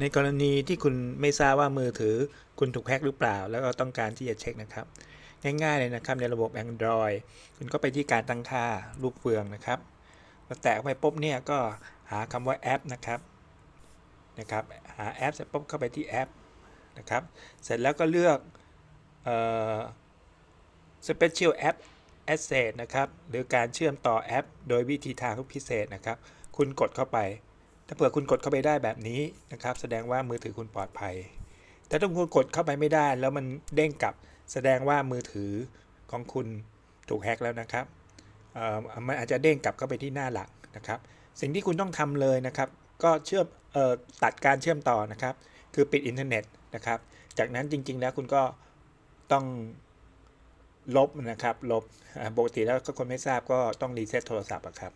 ในกรณีที่คุณไม่ทราบว่ามือถือคุณถูกแฮ็กหรือเปล่า แล้วก็ต้องการที่จะเช็คนะครับ ง่ายๆเลยนะครับในระบบ Android คุณก็ไปที่การตั้งค่ารูปเฟืองนะครับพอแตะไปปุ๊บเนี่ยก็หาคำว่าแอปนะครับนะครับหาแอปเสร็จปุ๊บเข้าไปที่แอปนะครับเสร็จแล้วก็เลือกเอ่อ Special App Access นะครับหรือการเชื่อมต่อแอป โดยวิธีทางพิเศษนะครับ คุณกดเข้าไป ถ้าเผื่อคุณกดเข้าไปได้แบบนี้นะครับ แสดงว่ามือถือคุณปลอดภัย แต่ถ้าคุณกดเข้าไปไม่ได้แล้วมันเด้งกลับ แสดงว่ามือถือของคุณถูกแฮ็กแล้วนะครับมันอาจจะเด้งกลับเข้าไปที่หน้าหลักนะครับ สิ่งที่คุณต้องทำเลยนะครับ ก็เชื่อมออตัดการเชื่อมต่อนะครับ คือปิดอินเทอร์เน็ตนะครับ จากนั้นจริง ๆ แล้วคุณก็ต้องลบนะครับ ลบปกติแล้วก็คนไม่ทราบก็ต้องรีเซ็ตโทรศัพท์ครับ